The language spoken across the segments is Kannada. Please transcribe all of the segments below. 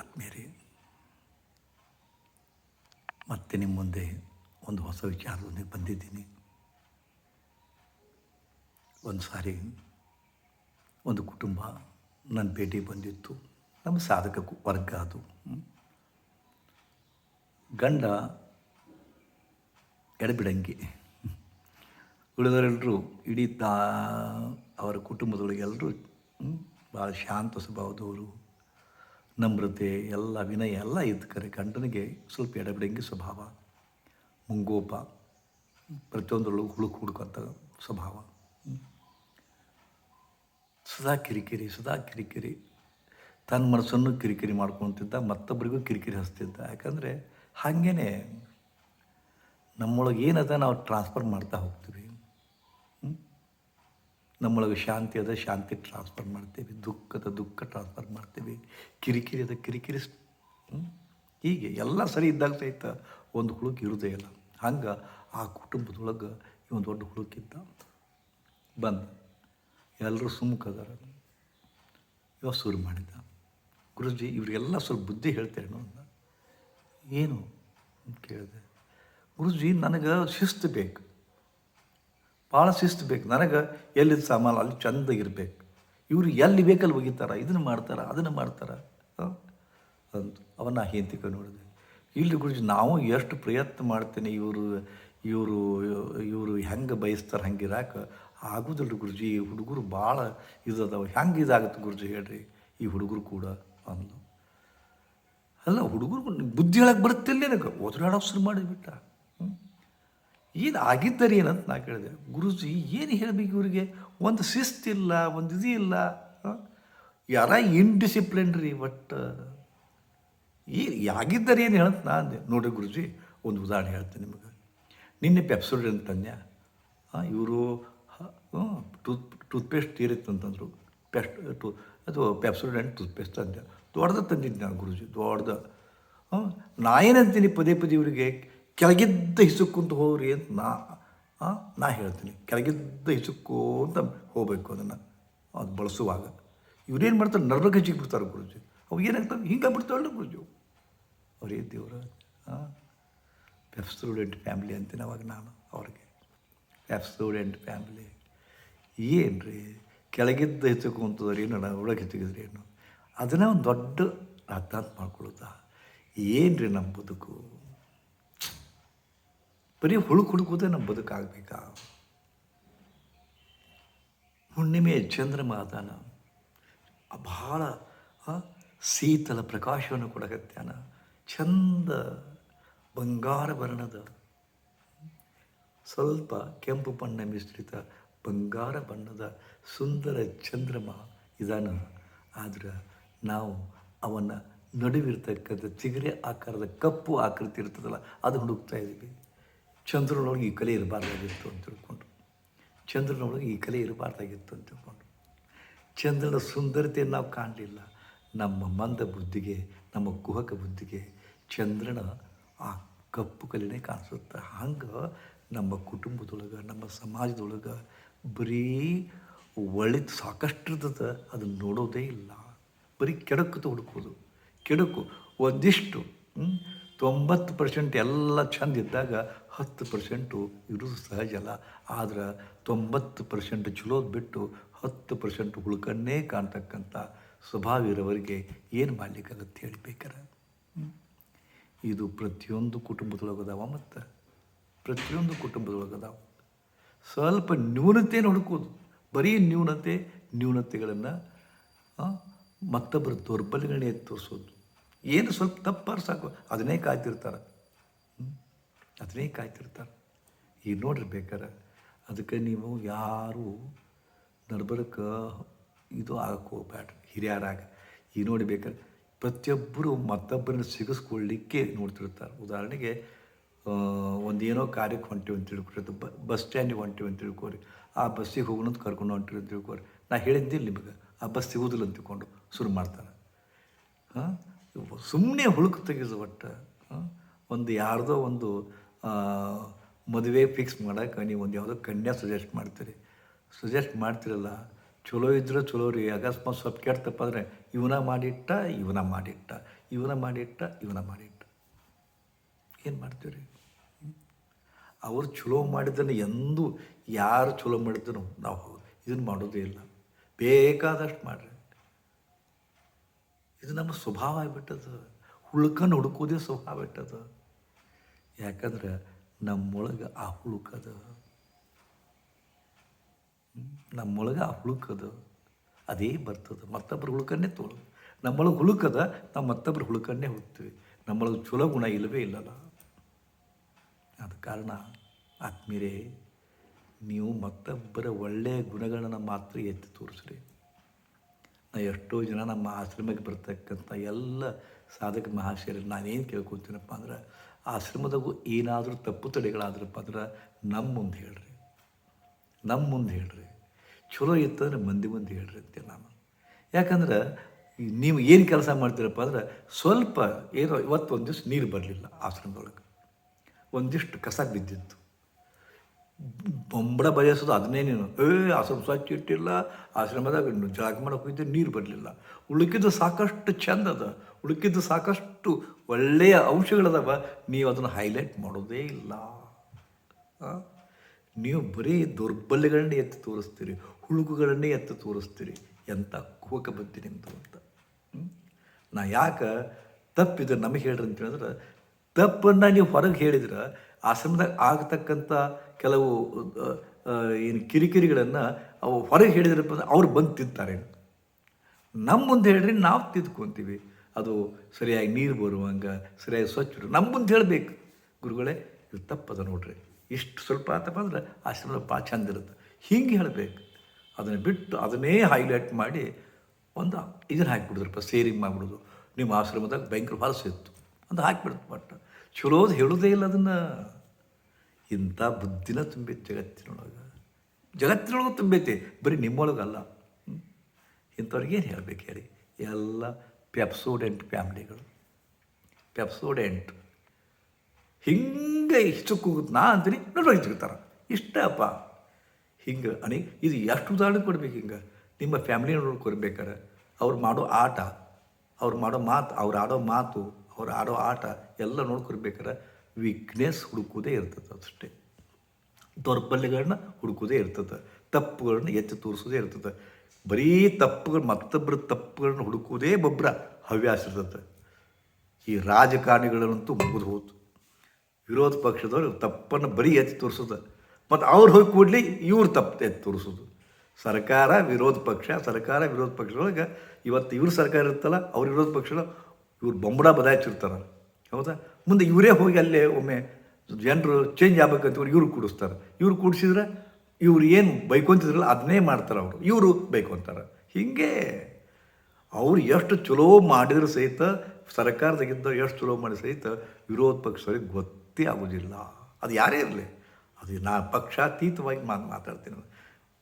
ಆತ್ಮೀಯರೇ, ಮತ್ತೆ ನಿಮ್ಮ ಮುಂದೆ ಒಂದು ಹೊಸ ವಿಚಾರದೊಂದಿಗೆ ಬಂದಿದ್ದೀನಿ. ಒಂದು ಸಾರಿ ಒಂದು ಕುಟುಂಬ ನನ್ನ ಭೇಟಿ ಬಂದಿತ್ತು. ನಮ್ಮ ಸಾಧಕ ವರ್ಗ ಅದು. ಗಂಡ ಎಡಬಿಡಂಗಿ. ಉಳಿದವರೆಲ್ಲರೂ ಇಡೀ ತಾ ಅವರ ಕುಟುಂಬದೊಳಗೆ ಎಲ್ಲರೂ ಭಾಳ ಶಾಂತ ಸ್ವಭಾವದವರು. ನಮ್ರತೆ, ಎಲ್ಲ ವಿನಯ, ಎಲ್ಲ ಇದ್ದ ಕರೆ ಗಂಡನಿಗೆ ಸ್ವಲ್ಪ ಎಡಬಿಡಂಗಿ ಸ್ವಭಾವ. ಮುಂಗೋಪ, ಪ್ರತಿಯೊಂದರಲ್ಲೂ ಹುಳುಕು ಹುಡುಕಂಥ ಸ್ವಭಾವ. ಸದಾ ಕಿರಿಕಿರಿ ಸದಾ ಕಿರಿಕಿರಿ. ತನ್ನ ಮನಸ್ಸನ್ನು ಕಿರಿಕಿರಿ ಮಾಡ್ಕೊತಿದ್ದ, ಮತ್ತೊಬ್ಬರಿಗೂ ಕಿರಿಕಿರಿ ಹಚ್ತಿದ್ದ ಯಾಕಂದರೆ ಹಾಗೇ ನಮ್ಮೊಳಗೆ ಏನದ ನಾವು ಟ್ರಾನ್ಸ್ಫರ್ ಮಾಡ್ತಾ ಹೋಗ್ತೀವಿ? ನಮ್ಮೊಳಗೆ ಶಾಂತಿ ಅದ, ಶಾಂತಿ ಟ್ರಾನ್ಸ್ಫರ್ ಮಾಡ್ತೀವಿ ದುಃಖದ ದುಃಖ ಟ್ರಾನ್ಸ್ಫರ್ ಮಾಡ್ತೀವಿ. ಕಿರಿಕಿರಿ ಅದ, ಕಿರಿಕಿರಿ ಹೀಗೆ ಎಲ್ಲ ಸರಿ ಇದ್ದಾಗ ಸಹಿತ ಒಂದು ಹುಳುಕ್ ಇರೋದೇ ಇಲ್ಲ. ಹಂಗೆ ಆ ಕುಟುಂಬದೊಳಗೆ ಒಂದು ದೊಡ್ಡ ಹುಳುಕಿದ್ದ ಬಂದ. ಎಲ್ಲರೂ ಸುಮ್ಮಕದಾರ ಇವಾಗ ಶುರು ಮಾಡಿದ್ದ. ಗುರುಜಿ, ಇವರಿಗೆಲ್ಲ ಸ್ವಲ್ಪ ಬುದ್ಧಿ ಹೇಳ್ತೇನೋ ಅಂದ ಏನು ಅಂತ ಕೇಳಿದೆ. ಗುರುಜಿ, ನನಗೆ ಶಿಸ್ತು ಬೇಕು. ಭಾಳ ಶಿಸ್ತು ಬೇಕು ನನಗೆ ಎಲ್ಲಿದ್ದು ಸಾಮಾನು ಅಲ್ಲಿ ಚಂದ ಇರಬೇಕು. ಇವರು ಎಲ್ಲಿ ಬೇಕಲ್ಲಿ ಒಗಿತಾರ, ಇದನ್ನು ಮಾಡ್ತಾರ, ಅದನ್ನು ಮಾಡ್ತಾರ? ಅಂತ ಅವನ್ನ ಹೆಂತಿಕ ನೋಡಿದೆ. ಇಲ್ಲಿ ಗುರುಜಿ, ನಾವು ಎಷ್ಟು ಪ್ರಯತ್ನ ಮಾಡ್ತೇನೆ ಇವರು ಇವರು ಇವರು ಹೆಂಗೆ ಬಯಸ್ತಾರೆ ಹಂಗೆ ಇರಾಕ ಆಗೋದಿಲ್ಲ ಗುರುಜಿ. ಈ ಹುಡುಗರು ಭಾಳ ಇದಾವೆ ಹೆಂಗೆ ಇದಾಗುತ್ತೆ ಗುರುಜಿ ಹೇಳ್ರಿ. ಈ ಹುಡುಗರು ಕೂಡ ಅಂದು ಅಲ್ಲ, ಹುಡುಗರು ಬುದ್ಧಿ ಹೇಳಕ್ಕೆ ಬರುತ್ತಿಲ್ಲ ನನಗೆ? ಓದಾಡೋ ಶುರು ಮಾಡಿಬಿಟ್ಟ ಹ್ಮ್. ಏನು ಆಗಿದ್ದರೆ ಏನಂತ ನಾ ಕೇಳಿದೆ. ಗುರುಜಿ, ಏನು ಹೇಳಬೇಕು ಇವರಿಗೆ? ಒಂದು ಶಿಸ್ತಿಲ್ಲ, ಒಂದು ಇದು ಇಲ್ಲ? ಯಾರ ಇನ್ಡಿಸಿಪ್ಲಿನ್ ರೀ ಬಟ್ ಈ ಆಗಿದ್ದರೆ ಏನು ಹೇಳಂತ ನಾ ಅಂದೆ. ಗುರುಜಿ, ಒಂದು ಉದಾಹರಣೆ ಹೇಳ್ತೀನಿ ನಿಮಗೆ. ನಿನ್ನೆ ಪೆಪ್ಸೋಡ್ ಅಂತಂದ್ಯ ಹಾಂ, ಇವರು ಟೂತ್, ಟೂತ್ಪೇಸ್ಟ್ ತೀರಿತ್ತು ಅಂತಂದರು. ಪೆಸ್ಟ್ ಟೂ, ಅದು ಪೆಪ್ಸೋಡೆಂಟ್ ಟೂತ್ಪೇಸ್ಟ್ ಅಂದೆ ದೊಡ್ಡದ ತಂದಿದ್ದೆ ನಾನು ಗುರುಜಿ, ದೊಡ್ಡದ. ನಾ ಏನಂತೀನಿ ಪದೇ ಪದೇ ಇವರಿಗೆ? ಕೆಳಗಿದ್ದ ಹಿಸುಕ್ಕಂತ ಹೋಗ್ರಿ ಅಂತ ನಾ ನಾ ಹೇಳ್ತೀನಿ. ಕೆಳಗಿದ್ದ ಹಿಸುಕು ಅಂತ ಹೋಗಬೇಕು ಅದನ್ನು, ಅದು ಬಳಸುವಾಗ. ಇವ್ರೇನು ಮಾಡ್ತಾರೆ? ನರ್ರ ಗಜ್ಜಿಗೆ ಬಿಡ್ತಾರೆ ಗುರುಜಿ. ಅವು ಏನಾಗ್ತವೆ ಹಿಂಗೆ ಬಿಡ್ತಾವಲ್ಲ ಗುರುಜಿ ಅವು. ಅವರೇ ದೇವ್ರ ಸ್ಟೂಡೆಂಟ್ ಫ್ಯಾಮ್ಲಿ ಅಂತೀನಿ ಅವಾಗ ನಾನು ಅವ್ರಿಗೆ. ಸ್ಟೂಡೆಂಟ್ ಫ್ಯಾಮ್ಲಿ ಏನು ರೀ ಕೆಳಗಿದ್ದ ಹೆಚ್ಚುಕೊಂತದ್ರಿ ಏನು ಒಳಗೆ ಹೆಚ್ಚಿಗಿದ್ರಿ ಏನು? ಅದನ್ನ ಒಂದು ದೊಡ್ಡ ಅರ್ಥ ಮಾಡ್ಕೊಳ್ತಾ ಏನು ರೀ ನಮ್ಮ ಬದುಕು? ಬರೀ ಹುಳುಕು ಹುಡುಕೋದೇ ನಮ್ಮ ಬದುಕಾಗಬೇಕಾ? ಹುಣ್ಣಿಮೆಯ ಚಂದ್ರಮ ಮಾತಾನ ಭಾಳ ಆ, ಶೀತಲ ಪ್ರಕಾಶವನ್ನು ಕೊಡಕತ್ಯಾನ ಚಂದ ಬಂಗಾರ ವರ್ಣದ ಸ್ವಲ್ಪ ಕೆಂಪು ಬಣ್ಣ ಮಿಶ್ರಿತ ಬಂಗಾರ ಬಣ್ಣದ ಸುಂದರ ಚಂದ್ರಮ ಇದಾನ. ಆದರೆ ನಾವು ಅವನ ನಡುವಿರ್ತಕ್ಕಂಥ ಚಿಗರೆ ಆಕಾರದ ಕಪ್ಪು ಆಕೃತಿ ಇರ್ತದಲ್ಲ ಅದು ಹುಡುಕ್ತಾ ಇದ್ದೀವಿ ಚಂದ್ರನೊಳಗೆ ಈ ಕಲೆ ಇರಬಾರ್ದಾಗಿತ್ತು ಅಂತ ತಿಳ್ಕೊಂಡು. ಚಂದ್ರನೊಳಗೆ ಈ ಕಲೆ ಇರಬಾರ್ದಾಗಿತ್ತು ಅಂತ ತಿಳ್ಕೊಂಡು. ಚಂದ್ರನ ಸುಂದರತೆಯನ್ನು ನಾವು ಕಾಣಲಿಲ್ಲ. ನಮ್ಮ ಮಂದ ಬುದ್ಧಿಗೆ, ನಮ್ಮ ಕುಹಕ ಬುದ್ಧಿಗೆ ಚಂದ್ರನ ಆ ಕಪ್ಪು ಕಲೆನೇ ಕಾಣಿಸುತ್ತೆ. ಹಂಗೆ ನಮ್ಮ ಕುಟುಂಬದೊಳಗೆ, ನಮ್ಮ ಸಮಾಜದೊಳಗೆ ಬರೀ ಒಳಿತು ಸಾಕಷ್ಟು ಇರ್ತದೆ ಅದನ್ನು ನೋಡೋದೇ ಇಲ್ಲ. ಬರೀ ಕೆಡಕು ಹುಡುಕೋದು. ಕೆಡಕು ಒಂದಿಷ್ಟು ತೊಂಬತ್ತು ಪರ್ಸೆಂಟ್ ಎಲ್ಲ ಚಂದ ಇದ್ದಾಗ ಹತ್ತು ಪರ್ಸೆಂಟು ಇರೋದು ಸಹಜ ಅಲ್ಲ. ಆದ್ರೆ ತೊಂಬತ್ತು ಪರ್ಸೆಂಟ್ ಚಲೋದು ಬಿಟ್ಟು ಹತ್ತು ಪರ್ಸೆಂಟ್ ಹುಳ್ಕನ್ನೇ ಕಾಣ್ತಕ್ಕಂಥ ಸ್ವಭಾವ ಇರೋವರಿಗೆ ಏನು ಅಂತ ಬೇಕಾರೆ? ಇದು ಪ್ರತಿಯೊಂದು ಕುಟುಂಬದೊಳಗದಾವ ಮತ್ತು ಪ್ರತಿಯೊಂದು ಕುಟುಂಬದೊಳಗದಾವ. ಸ್ವಲ್ಪ ನ್ಯೂನತೆ ಹುಡುಕೋದು. ಬರೀ ನ್ಯೂನತೆ, ನ್ಯೂನತೆಗಳನ್ನು ಮತ್ತೊಬ್ಬರ ದೌರ್ಬಲ್ಯಗಳನ್ನೇ ತೋರಿಸೋದು. ಏನು ಸ್ವಲ್ಪ ತಪ್ಪಾರು ಸಾಕು. ಅದನ್ನೇ ಕಾಯ್ತಿರ್ತಾರೆ? ಅದನ್ನೇ ಕಾಯ್ತಿರ್ತಾರೆ ಈಗ ನೋಡ್ರಿ ಬೇಕಾರೆ, ಅದಕ್ಕೆ ನೀವು ಯಾರು ನಡ್ಬರ್ಕ ಇದು ಆಗಕ್ಕೆ ಹೋಗ್ಬೇಡ್ರಿ ಹಿರಿಯರಾಗ. ಈಗ ನೋಡಿ ಬೇಕಾದ್ರೆ ಪ್ರತಿಯೊಬ್ಬರು ಮತ್ತೊಬ್ಬರನ್ನ ಸಿಗಿಸ್ಕೊಳ್ಳಿಕ್ಕೆ ನೋಡ್ತಿರ್ತಾರೆ. ಉದಾಹರಣೆಗೆ ಒಂದೇನೋ ಕಾರ್ಯಕ್ಕೆ ಹೊಂಟಿವಿ ಅಂತ ತಿಳ್ಕೊರಿ, ಬ, ಬಸ್ ಸ್ಟ್ಯಾಂಡಿಗೆ ಹೊಂಟಿವಿ ಅಂತ ತಿಳ್ಕೊರಿ, ಆ ಬಸ್ಸಿಗೆ ಹೋಗೋಣ ಕರ್ಕೊಂಡು ಹೊಂಟಿರಿ ಅಂತ ತಿಳ್ಕೊರಿ. ನಾ ಹೇಳಿದ್ದಿಲ್ಲ ನಿಮಗೆ, ಆ ಬಸ್ ಸಿಗೋದಿಲ್ಲ ಅಂತ ತಿಳ್ಕೊಂಡು ಶುರು ಮಾಡ್ತಾರೆ. ಹಾಂ ಸುಮ್ಮನೆ ಹುಳುಕು ತೆಗೆದು ಒಟ್ಟು ಒಂದು ಯಾರ್ದೋ ಒಂದು ಮದುವೆ ಫಿಕ್ಸ್ ಮಾಡೋಕೆ ನೀವು ಒಂದು ಯಾವುದೋ ಕನ್ಯಾ ಸಜೆಸ್ಟ್ ಮಾಡ್ತೀರಿ. ಸಜೆಸ್ಟ್ ಮಾಡ್ತಿರಲ್ಲ, ಚಲೋ ಇದ್ದರೆ ಚಲೋ ರೀ, ಅಕಸ್ಮಾತ್ ಸ್ವಲ್ಪ ಕೆಡ್ತಪ್ಪ ಅಂದರೆ ಇವನ ಮಾಡಿಟ್ಟ ಇವನ ಮಾಡಿಟ್ಟ ಇವನ ಮಾಡಿಟ್ಟ ಇವನ ಮಾಡಿಟ್ಟ. ಏನು ಮಾಡ್ತೀವಿ ಅವರು ಚಲೋ ಮಾಡಿದ್ದನ್ನು ಎಂದೂ ಯಾರು ಚಲೋ ಮಾಡಿದ್ರು ನಾವು ಇದನ್ನು ಮಾಡೋದೇ ಇಲ್ಲ. ಬೇಕಾದಷ್ಟು ಮಾಡಿರಿ. ಇದು ನಮ್ಮ ಸ್ವಭಾವ ಆಗಿಬಿಟ್ಟದ ಹುಳುಕನ್ನು ಹುಡುಕೋದೇ ಸ್ವಭಾವ ಬಿಟ್ಟದ ಯಾಕಂದ್ರೆ ನಮ್ಮೊಳಗೆ ಆ ಹುಳುಕದ ನಮ್ಮೊಳಗೆ ಆ ಹುಳುಕದ ಅದೇ. ಬರ್ತದೆ. ಮತ್ತೊಬ್ಬರ ಹುಳುಕನ್ನೇ ತೋಳು. ನಮ್ಮೊಳಗೆ ಹುಳುಕದ ನಾವು ಮತ್ತೊಬ್ಬರ ಹುಳುಕನ್ನೇ ಹೋಗ್ತೀವಿ ನಮ್ಮೊಳಗೆ ಚಲೋ ಗುಣ ಇಲ್ಲವೇ ಇಲ್ಲಲ್ಲ ಅದ ಕಾರಣ ಆತ್ಮೀರೇ, ನೀವು ಮತ್ತೊಬ್ಬರ ಒಳ್ಳೆಯ ಗುಣಗಳನ್ನು ಮಾತ್ರ ಎತ್ತಿ ತೋರಿಸ್ರಿ. ನಾ ಎಷ್ಟೋ ಜನ ನಮ್ಮ ಆಶ್ರಮಕ್ಕೆ ಬರ್ತಕ್ಕಂಥ ಎಲ್ಲ ಸಾಧಕ ಮಹಾಶಯರಲ್ಲಿ ನಾನೇನು ಕೇಳ್ಕೊತೀನಪ್ಪ ಅಂದ್ರೆ ಆಶ್ರಮದಾಗೂ ಏನಾದರೂ ತಪ್ಪು ತಡೆಗಳಾದ್ರಪ್ಪ ಅಂದ್ರೆ ನಮ್ಮ ಮುಂದೆ ಹೇಳ್ರಿ. ನಮ್ಮ ಮುಂದೆ ಹೇಳ್ರಿ. ಚಲೋ ಇತ್ತಂದ್ರೆ ಮಂದಿ ಮುಂದೆ ಹೇಳ್ರಿ ಅಂತ ನಾನು. ಯಾಕಂದ್ರೆ ನೀವು ಏನು ಕೆಲಸ ಮಾಡ್ತೀರಪ್ಪ ಅಂದ್ರೆ ಸ್ವಲ್ಪ ಏನೋ ಇವತ್ತು ಒಂದು ದಿವ್ಸ ನೀರು ಬರಲಿಲ್ಲ ಆಶ್ರಮದೊಳಗೆ. ಒಂದಿಷ್ಟು ಕಸ ಬಿದ್ದಿತ್ತು. ಬೊಂಬಡ ಬಯಸೋದು ಅದನ್ನೇ ನೀನು. ಏ, ಆಶ್ರಮ ಸ್ವಚ್ಛ ಇಟ್ಟಿಲ್ಲ, ಆಶ್ರಮದಾಗ ಜಾಗ ಮಾಡೋಕೆ ಹೋಗಿದ್ದೆ, ನೀರು ಬರಲಿಲ್ಲ. ಉಳುಕಿದ್ದು ಸಾಕಷ್ಟು ಚಂದ ಅದ. ಉಳುಕಿದ್ದು ಸಾಕಷ್ಟು ಒಳ್ಳೆಯ ಅಂಶಗಳದವ ನೀವು ಅದನ್ನು ಹೈಲೈಟ್ ಮಾಡೋದೇ ಇಲ್ಲ? ನೀವು ಬರೀ ದೌರ್ಬಲ್ಯಗಳನ್ನೇ ಎತ್ತಿ ತೋರಿಸ್ತೀರಿ ಹುಳುಕುಗಳನ್ನೇ ಎತ್ತಿ ತೋರಿಸ್ತೀರಿ ಎಂಥ ಕೂಕ ಬುದ್ಧಿ ನಿಮ್ಮದು ಅಂತ? ನಾ ಯಾಕೆ ತಪ್ಪಿದ್ರೆ ನಮಗೆ ಹೇಳ್ರಿ ಅಂತ ಹೇಳಿದ್ರೆ, ತಪ್ಪನ್ನು ನೀವು ಹೊರಗೆ ಹೇಳಿದ್ರೆ ಆ ಸಮಯದಾಗ ಆಗತಕ್ಕಂಥ ಕೆಲವು ಏನು ಕಿರಿಕಿರಿಗಳನ್ನು ಅವು ಹೊರಗೆ ಹೇಳಿದ್ರಪ್ಪ ಅಂದ್ರೆ ಅವ್ರು ಬಂದು ತಿಂತಾರೆ. ನಮ್ಮ ಮುಂದೆ ಹೇಳ್ರಿ ನಾವು ತಿದ್ಕೊಂತೀವಿ. ಅದು ಸರಿಯಾಗಿ ನೀರು ಬರುವಂಗ, ಸರಿಯಾಗಿ ಸ್ವಚ್ಛ ನಮ್ಮಂತ ಹೇಳಬೇಕು. ಗುರುಗಳೇ, ಇದು ತಪ್ಪದ ನೋಡ್ರಿ. ಇಷ್ಟು ಸ್ವಲ್ಪ ಆತಪ್ಪ ಅಂದ್ರೆ ಆಶ್ರಮದ ಭಾಳ ಚಂದ ಇರುತ್ತೆ. ಹಿಂಗೆ ಹೇಳಬೇಕು. ಅದನ್ನು ಬಿಟ್ಟು ಅದನ್ನೇ ಹೈಲೈಟ್ ಮಾಡಿ ಒಂದು ಇದನ್ನು ಹಾಕಿಬಿಡಿದ್ರಪ್ಪ ಸೇರಿಂಗ್ ಮಾಡಿಬಿಡೋದು. ನಿಮ್ಮ ಆಶ್ರಮದಾಗ ಭಯಂಕರ ಹೊಲಸಿತ್ತು ಅಂತ ಹಾಕಿಬಿಡ್ತು ಬಟ್ ಚಲೋದು ಹೇಳೋದೇ ಇಲ್ಲ ಅದನ್ನು. ಇಂಥ ಬುದ್ಧಿನ ತುಂಬೈತಿ ಜಗತ್ತಿನೊಳಗೆ. ಜಗತ್ತಿನೊಳಗೆ ತುಂಬೈತಿ ಬರೀ ನಿಮ್ಮೊಳಗಲ್ಲ? ಇಂಥವ್ರಿಗೆ ಏನು ಹೇಳಬೇಕು ಹೇಳಿ. ಎಲ್ಲ ಪೆಪ್ಸೋಡೆಂಟ್ ಫ್ಯಾಮ್ಲಿಗಳು ಪೆಪ್ಸೋಡೆಂಟ್ ಹಿಂಗೆ ಇಷ್ಟು ಕೂಗುತ್ತ ನಾ ಅಂತೀನಿ. ನೋಡ್ರಿ ಸಿಗ್ತಾರೆ ಇಷ್ಟಪ್ಪ. ಹಿಂಗೆ ಅನಿ ಇದು ಎಷ್ಟು ಉದಾಹರಣೆ ಕೊಡ್ಬೇಕು ಹಿಂಗೆ? ನಿಮ್ಮ ಫ್ಯಾಮಿಲಿ ನೋಡ್ಕೊಡ್ಬೇಕಾರೆ ಅವ್ರು ಮಾಡೋ ಆಟ, ಅವ್ರು ಮಾಡೋ ಮಾತು, ಅವ್ರು ಆಡೋ ಮಾತು, ಅವ್ರು ಆಡೋ ಆಟ ಎಲ್ಲ ನೋಡ್ಕೊಡ್ಬೇಕಾರೆ ವೀಕ್ನೆಸ್ ಹುಡುಕೋದೇ ಇರ್ತದೆ ಅಷ್ಟೇ. ದೌರ್ಬಲ್ಯಗಳನ್ನ ಹುಡುಕೋದೇ ಇರ್ತದೆ. ತಪ್ಪುಗಳನ್ನ ಎತ್ತಿ ತೋರಿಸೋದೇ ಇರ್ತದೆ. ಬರೀ ತಪ್ಪುಗಳು, ಮತ್ತೊಬ್ಬರ ತಪ್ಪುಗಳನ್ನ ಹುಡುಕೋದೇ ಒಬ್ಬರ ಹವ್ಯಾಸ ಇರ್ತದೆ ಈ ರಾಜಕಾರಣಿಗಳಂತೂ ಮುಗಿದು ಹೋತು. ವಿರೋಧ ಪಕ್ಷದವರು ತಪ್ಪನ್ನು ಬರೀ ಎತ್ತಿ ತೋರಿಸೋದು. ಮತ್ತು ಅವ್ರು ಹೋಗಿ ಕೂಡಲಿ ಇವ್ರು ತಪ್ಪು ಎತ್ತಿ ತೋರಿಸೋದು. ಸರ್ಕಾರ ವಿರೋಧ ಪಕ್ಷ, ಸರ್ಕಾರ ವಿರೋಧ ಪಕ್ಷದೊಳಗೆ ಇವತ್ತು ಇವ್ರ ಸರ್ಕಾರ ಇರ್ತಲ್ಲ ಅವ್ರ ವಿರೋಧ ಪಕ್ಷಗಳು ಇವ್ರು ಬೊಂಬಡ ಬದಾಯಿಸಿರ್ತಾರೆ. ಹೌದಾ? ಮುಂದೆ ಇವರೇ ಹೋಗಿ ಅಲ್ಲೇ ಒಮ್ಮೆ ಜನರು ಚೇಂಜ್ ಆಗ್ಬೇಕಂತ ಇವ್ರು ಕೂಡಿಸ್ತಾರೆ. ಇವ್ರು ಕೂಡಿಸಿದ್ರೆ ಇವ್ರು ಏನು ಬೈಕೊಂತಿದ್ರಲ್ಲ ಅದನ್ನೇ ಮಾಡ್ತಾರೆ ಅವರು. ಇವರು ಬೈಕೊಂತಾರೆ. ಹೀಗೆ ಅವ್ರು ಎಷ್ಟು ಚಲೋ ಮಾಡಿದ್ರು ಸಹಿತ ಸರ್ಕಾರದಾಗಿದ್ದ ಎಷ್ಟು ಚಲೋ ಮಾಡಿ ಸಹಿತ ವಿರೋಧ ಪಕ್ಷದವ್ರಿಗೆ ಗೊತ್ತೇ ಆಗೋದಿಲ್ಲ. ಅದು ಯಾರೇ ಇರಲಿ. ಅದು ನಾ ಪಕ್ಷಾತೀತವಾಗಿ ಮಾತು ಮಾತಾಡ್ತೀನಿ.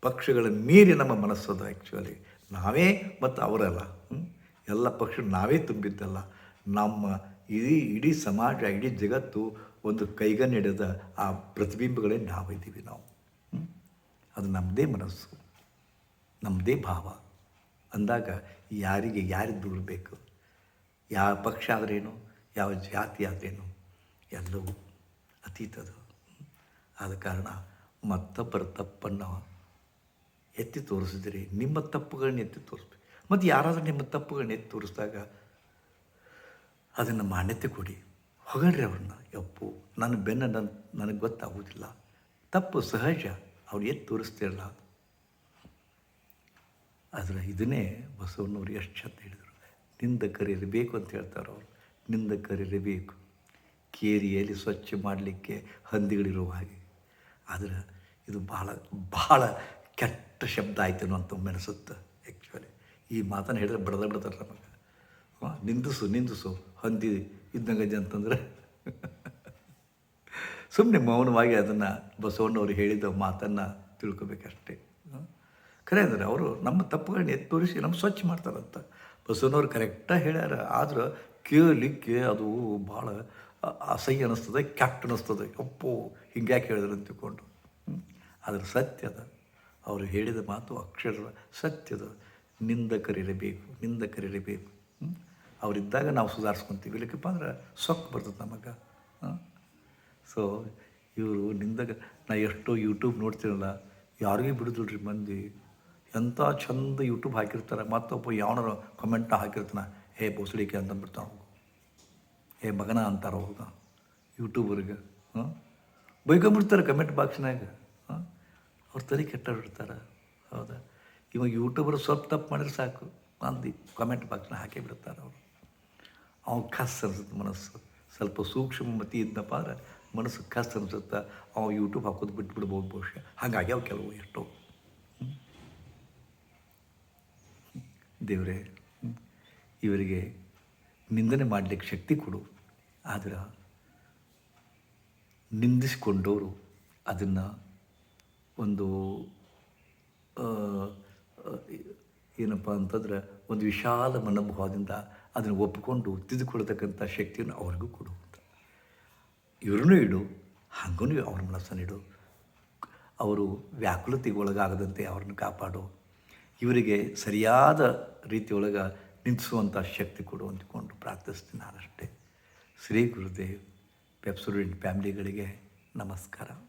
ಪಕ್ಷಗಳ ಮೀರಿ ನಮ್ಮ ಮನಸ್ಸದು ಆ್ಯಕ್ಚುಲಿ ನಾವೇ ಮತ್ತು ಅವರಲ್ಲ? ಎಲ್ಲ ಪಕ್ಷ ನಾವೇ ತುಂಬಿದ್ದಲ್ಲ. ನಮ್ಮ ಇಡೀ ಇಡೀ ಸಮಾಜ, ಇಡೀ ಜಗತ್ತು ಒಂದು ಕೈಗನ್ನ ಹಿಡಿದ ಆ ಪ್ರತಿಬಿಂಬಗಳೇ ನಾವಿದ್ದೀವಿ ನಾವು? ಅದು ನಮ್ಮದೇ ಮನಸ್ಸು ನಮ್ಮದೇ ಭಾವ. ಅಂದಾಗ ಯಾರಿಗೆ ಯಾರಿಗೆ ದುಡಬೇಕು ಯಾವ ಪಕ್ಷ ಆದ್ರೇನು, ಯಾವ ಜಾತಿ ಆದ್ರೇನು, ಎಲ್ಲವೂ ಅತೀತದು ಆದ ಕಾರಣ ಮತ್ತೊಬ್ಬರ ತಪ್ಪನ್ನು ಎತ್ತಿ ತೋರಿಸಿದ್ರೆ ನಿಮ್ಮ ತಪ್ಪುಗಳನ್ನ ಎತ್ತಿ ತೋರಿಸ್ಬೇಕು. ಮತ್ತು ಯಾರಾದರೂ ನಿಮ್ಮ ತಪ್ಪುಗಳನ್ನ ಎತ್ತಿ ತೋರಿಸಿದಾಗ ಅದನ್ನು ಮಾನ್ಯತೆ ಕೊಡಿ. ಹೊಗಳ್ರಿ ಅವ್ರನ್ನ. ಯಪ್ಪು, ನನ್ನ ಬೆನ್ನ ನನ್ನ ನನಗೆ ಗೊತ್ತಾಗುವುದಿಲ್ಲ ತಪ್ಪು ಸಹಜ. ಅವ್ರು ಎತ್ತಿ ತೋರಿಸ್ತಿರಲ್ಲ ಆದರೆ ಇದನ್ನೇ ಬಸವಣ್ಣವ್ರು ಎಷ್ಟು ಚಂದ ಹೇಳಿದರು. ನಿಂದಕರಿರಬೇಕು ಅಂತ ಹೇಳ್ತಾರೆ ಅವರು. ನಿಂದಕರಿರಬೇಕು ಕೇರಿಯಲ್ಲಿ ಸ್ವಚ್ಛ ಮಾಡಲಿಕ್ಕೆ ಹಂದಿಗಳಿರುವ ಹಾಗೆ. ಆದರೆ ಇದು ಭಾಳ ಭಾಳ ಕೆಟ್ಟ ಶಬ್ದ ಆಯ್ತು ಅಂತ ಒಮ್ಮೆ ಆ್ಯಕ್ಚುಲಿ ಈ ಮಾತನ್ನು ಹೇಳಿದ್ರೆ ಬಡದ ಬಿಡ್ತಾರೆ ನಮಗೆ. ನಿಂದಿಸು ನಿಂದಿಸು. ಹಂದಿ ಇದ್ದಂಗಜ್ಜಿ ಅಂತಂದ್ರೆ. ಸುಮ್ಮನೆ ಮೌನವಾಗಿ ಅದನ್ನು ಬಸವಣ್ಣವರು ಹೇಳಿದ ಮಾತನ್ನು ತಿಳ್ಕೊಬೇಕಷ್ಟೇ? ಖರೆ ಅಂದರೆ ಅವರು ನಮ್ಮ ತಪ್ಪುಗಳನ್ನ ಎತ್ತಿ ತೋರಿಸಿ ನಮ್ಮ ಸ್ವಚ್ಛ ಮಾಡ್ತಾರಂತ. ಬಸವಣ್ಣವ್ರು ಕರೆಕ್ಟಾಗಿ ಹೇಳ್ಯಾರ. ಆದ್ರೆ ಕೇಳಲಿಕ್ಕೆ ಅದು ಭಾಳ ಅಸಹ್ಯ ಅನ್ನಿಸ್ತದೆ ಕ್ಯಾಪ್ಟ್ ಅನ್ನಿಸ್ತದೆ ಹಿಂಗೆ ಹಿಂಗ್ಯಾಕೆ ಹೇಳಿದ್ರು ಅಂತ ತಿಳ್ಕೊಂಡು. ಆದರೆ ಸತ್ಯದ ಅವರು ಹೇಳಿದ ಮಾತು ಅಕ್ಷರ ಸತ್ಯದ ನಿಂದಕರಿರಬೇಕು ನಿಂದಕರಿರಬೇಕು? ಅವರಿದ್ದಾಗ ನಾವು ಸುಧಾರಿಸ್ಕೊತೀವಿ. ಇಲ್ಲಕ್ಕಪ್ಪ ಅಂದ್ರೆ ಸೊಕ್ಕು ಬರ್ತದೆ ನಮಗೆ. ಸೊ ಇವರು ನಿಂದಾಗ ನಾ ಎಷ್ಟೋ ಯೂಟ್ಯೂಬ್ ನೋಡ್ತೀರಲ್ಲ, ಯಾರಿಗೂ ಬಿಡುದಿಲ್ರಿ ಮಂದಿ ಎಂಥ ಚಂದ ಯೂಟ್ಯೂಬ್ ಹಾಕಿರ್ತಾರೆ, ಮತ್ತೊಬ್ಬ ಯಾವನಾರು ಕಮೆಂಟ್ನ ಹಾಕಿರ್ತಾನೆ ಹೇ ಬೋಸಡಿಕೆ ಅಂತ ಬಿಡ್ತಾನೆ ಹೇ ಮಗನ ಅಂತಾರೆ ಹೋಗ ಯೂಟ್ಯೂಬರ್ಗೆ ಹಾಂ? ಬೈಕೊಂಬಿಡ್ತಾರೆ ಕಮೆಂಟ್ ಬಾಕ್ಸ್ನಾಗ ಹಾಂ? ಅವ್ರ ತಲೆ ಕೆಟ್ಟಾಡ್ಬಿಡ್ತಾರೆ ಹೌದಾ? ಇವಾಗ ಯೂಟ್ಯೂಬರ್ ಸ್ವಲ್ಪ ತಪ್ಪು ಮಾಡಿದ್ರೆ ಸಾಕು ಅಂದು ಕಮೆಂಟ್ ಬಾಕ್ಸ್ನ ಹಾಕಿ ಬಿಡ್ತಾರೆ ಅವರು. ಅವ್ನು ಖಾಸ್ ಅನ್ಸುತ್ತೆ ಮನಸ್ಸು. ಸ್ವಲ್ಪ ಸೂಕ್ಷ್ಮ ಮತಿ ಇದ್ದಪ್ಪ ಅಂದ್ರೆ ಮನಸ್ಸು ಕಷ್ಟ ಅನಿಸುತ್ತೆ ಅವ ಯೂಟ್ಯೂಬ್ ಹಾಕೋದು ಬಿಟ್ಟು ಬಿಡ್ಬೋದು ಬಹುಶಃ. ಹಾಗಾಗಿ ಅವು ಕೆಲವು ಎಷ್ಟೋ. ದೇವರೇ, ಇವರಿಗೆ ನಿಂದನೆ ಮಾಡಲಿಕ್ಕೆ ಶಕ್ತಿ ಕೊಡು. ಆದರೆ ನಿಂದಿಸಿಕೊಂಡವರು ಅದನ್ನು ಒಂದು ಏನಪ್ಪ ಅಂತಂದ್ರೆ ಒಂದು ವಿಶಾಲ ಮನೋಭಾವದಿಂದ ಅದನ್ನು ಒಪ್ಪಿಕೊಂಡು ತಿದ್ದುಕೊಳ್ತಕ್ಕಂಥ ಶಕ್ತಿಯನ್ನು ಅವ್ರಿಗೂ ಕೊಡು. ಇವ್ರನ್ನೂ ಇಡು ಹಾಗೂ ಅವ್ರ ಮನಸ್ಸನ್ನು ಇಡು ಅವರು ವ್ಯಾಕುಲತೆಗೆ ಒಳಗಾಗದಂತೆ ಅವ್ರನ್ನ ಕಾಪಾಡು. ಇವರಿಗೆ ಸರಿಯಾದ ರೀತಿಯೊಳಗೆ ನಿಂತಿಸುವಂಥ ಶಕ್ತಿ ಕೊಡು ಅಂದುಕೊಂಡು ಪ್ರಾರ್ಥಿಸ್ತೀನಿ ನಾನಷ್ಟೇ. ಶ್ರೀ ಗುರುದೇವ್ ಪೆಪ್ಸುಡೆಂಟ್ ಫ್ಯಾಮಿಲಿಗಳಿಗೆ ನಮಸ್ಕಾರ.